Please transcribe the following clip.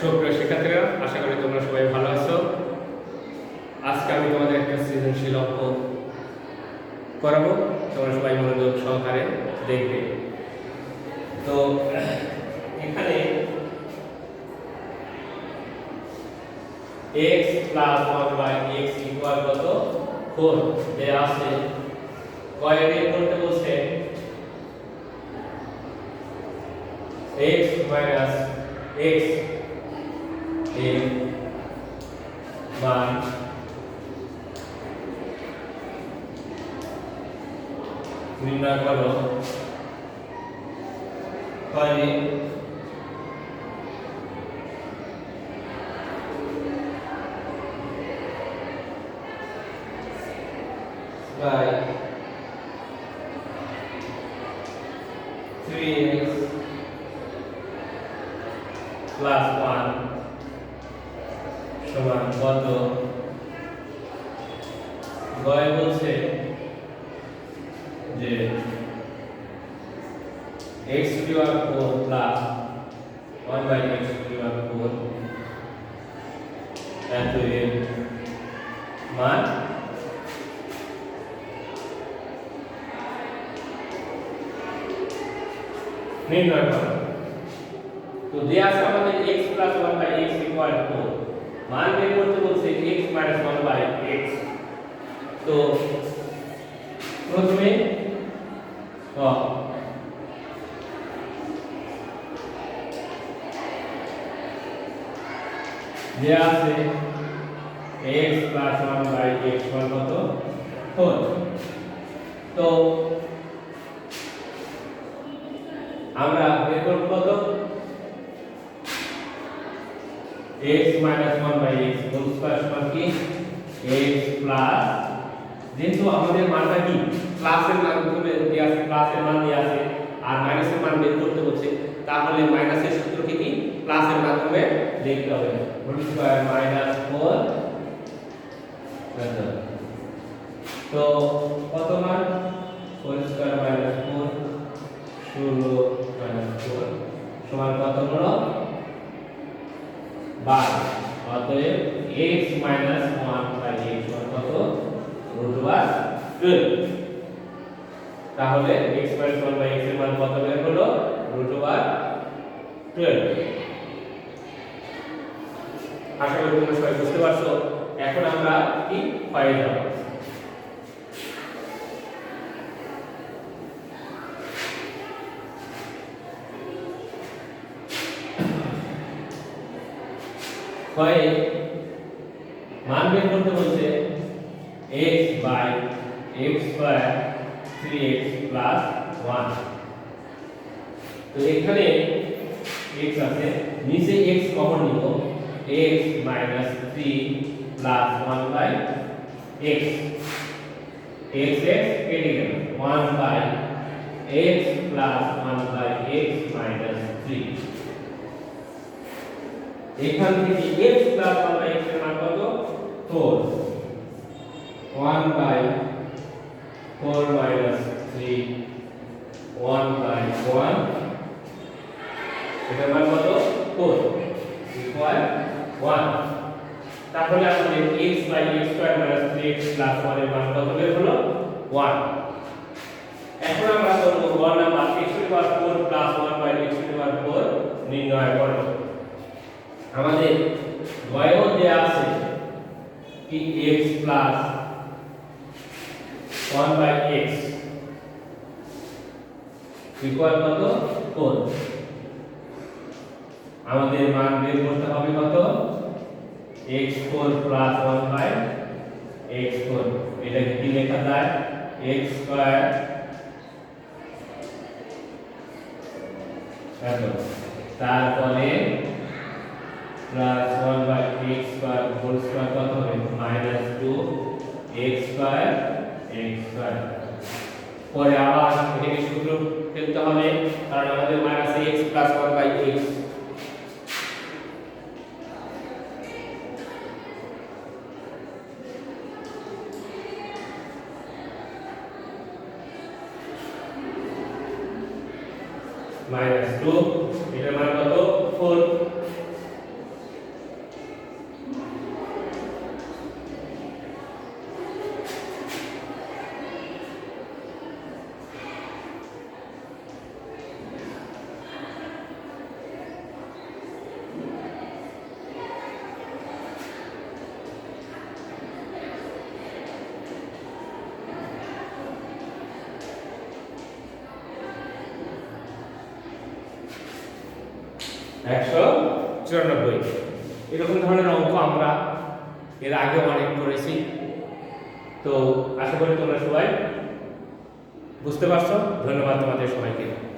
সুপ্রিয় শিক্ষার্থীরা, আশা করি তোমরা সবাই ভালো আছো। আজকে আমি তোমাদের একটা সৃজনশীল অঙ্ক করাবো। তোমরা সবাই মনোযোগ সহকারে দেখবে। তো, এখানে x plus one by x equal কত? ফোর দেয়া আছে। বলছে মাইনাস x এর মান নির্ণয় করো হয় by 3x plus 1 সমান কত গয় বলছে যে x to the power 4 plus 1 by x to the power 4 এত এর মান নির্ণয় করো। তো দেয়া আছে আমাদের x 1 বাই x 4 মান বের করতে বলছে x 1 বাই x তো প্রথমে ক দেয়া আছে x 1 বাই x সমান কত 4 তো আমরা বের করব কত x 1 by x whole square সমান কি x প্লাস যেহেতু আমাদের মানটা কি? প্লাসের মান হবে দেয়া আছে প্লাসের মান দেয়া আছে, আর মাইনাসের মান বের করতে হচ্ছে তাহলে মাইনাসের সূত্রকে কি? প্লাসের মাধ্যমে লিখতে হবে। হোল স্কয়ার মাইনাস 4 তো কত মান? হোল স্কয়ার মাইনাস 4 ষোলো মাইনাস ফোর সমান কত হলো? বারো। অতএব মাইনাস ওয়ান বাই এক্স কত? রুট ওভার টুয়েলভ তাহলে এক্স মাইনাস বাই এক্সের মান কত বের হলো? রুট ওভার টুয়েলভ আশা করি তোমরা সবাই বুঝতে পারছ। এখন আমরা কি পাই যাব? হয় মান বের করতে বলছে x by x square 3x plus 1 তো এখানে x আছে, নিচে x কমন নিব, x minus 3 plus 1 by x. x x কেটে গেল 1 by x plus 1 by x minus 3 এখান থেকে x প্লাস 1 বাই x এর মান কত? 4 1 বাই 4 মাইনাস 3 1 বাই 1 এটার মান কত? 4 ইকুয়াল 1 তাহলে আমাদের x by x square minus 3x plus 1 এর মান কত বের হলো? 1 এখন আমরা করব 1 নাম্বার 1 বাই এক্স ইকুয়াল কত? 4 আমাদের মান বের করতে হবে কত? X4 প্লাস 1 বাই x4 এটাকে কি লেখা যায়? X2 তারপরে plus one by x2 whole square কত হবে? -2 x2 পরে আবার এটাকে সূত্র ফেলতে হবে, কারণ আমাদের minus x plus one by x minus two এটার মান কত ফোর একশো চুরানব্বই। এরকম ধরনের অঙ্ক আমরা এর আগে অনেক করেছি। তো আশা করি তোমরা সবাই বুঝতে পারছ। ধন্যবাদ তোমাদের সবাইকে।